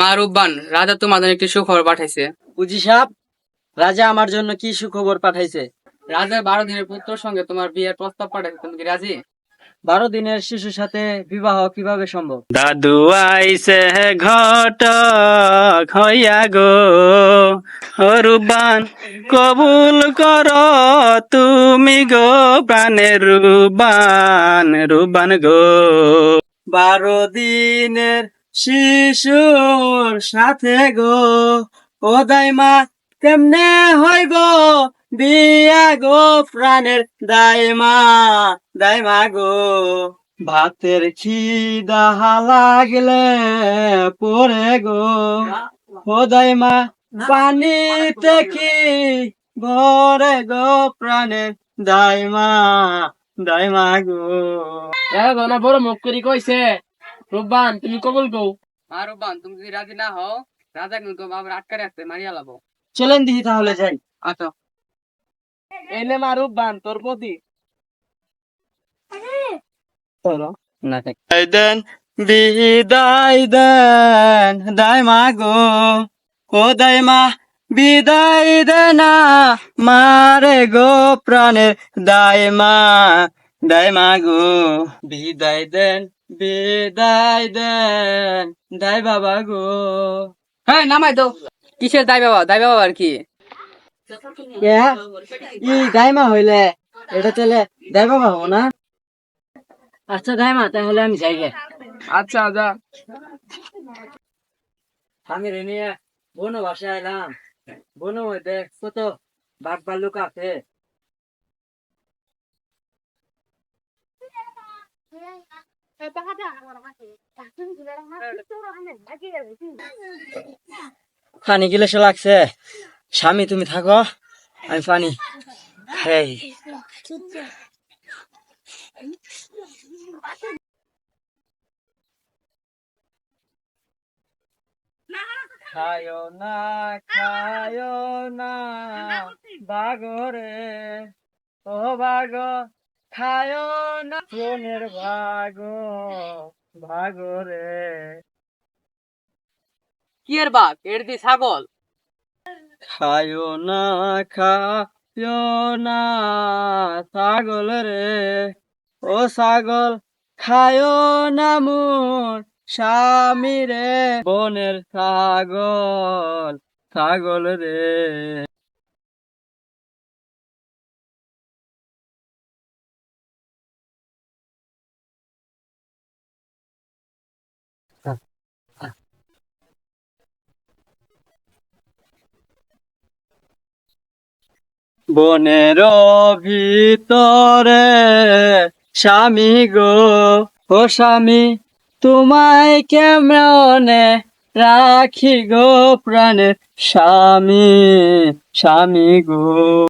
মা রূপবান রাজা তোমাদের একটি সুখবর পাঠাইছে। উজি সাহেব রাজা আমার জন্য কি সুখবর পাঠাইছে? রাজার বারো দিনের পুত্রের সঙ্গে তোমার বিয়ের প্রস্তাব পাঠাইছে তুমি কি রাজি? বারো দিনের শিশুর সাথে বিবাহ কীভাবে সম্ভব? দাদু আইসে ঘট হইয়া গো। রুবান কবুল কর তুমি গো প্রাণের রুবান রুবান গো। বারো দিনের শিশুর সাথে গো, ও দাইমা কেমনে হইব বিয়া গো প্রাণের দাইমা দাইমা গো। ভাতের খিদা লাগলে পরে গো। ও দাইমা পানিতে কি ভরে গো প্রাণের দাইমা দাইমা গো। বড় মুখ করি কইছে। রূপবান তুমি কবুল কও মা রূপবান তুমি যদি রাজি না হও রাজা কিন্তু আবার আটকে রাখতে মারিয়া লাবো। চলেন দিহি তাহলে যাই। আচ্ছা। এনে মা রূপবান তোর প্রতি না থাক। বিদায় দেন বিদায় দেন দাইমা গো। ও দাইমা বিদায় দেনা মারে গো প্রাণের দাইমা দাইমা গো। বিদায় দেন বিদায় দেন। দাই বাবা গো। হ্যাঁ নামাই তো কিসের দাই বাবা? দাই বাবা আর কি? ই দাইমা হইলে এটা চলে দাইমা পাবো না? আচ্ছা দাইমা তাহলে আমি যাই গে। আচ্ছা যা। আমি রে নিয়ে বনো বাসায় এলাম। বনো মধ্যে কত বাঘ ভাল্লুক আছে। পানি গিলে লাগছে। স্বামী, তুমি থাকো। আমি পানি খাই। খায়ো না খায়ো না, বাগরে। ও বাগ খায়ো না সোনের ভাগ ভাগরে কি এর বাঘ? এর দি ছাগল। খায় না খায় না ছাগল রে। ও ছাগল খায় না মোর স্বামী রে। বনের ছাগল ছাগল রে। বনের ভিতরে স্বামী গো ও স্বামী তোমায় কেমনে রাখি গো প্রাণে? স্বামী স্বামী গো।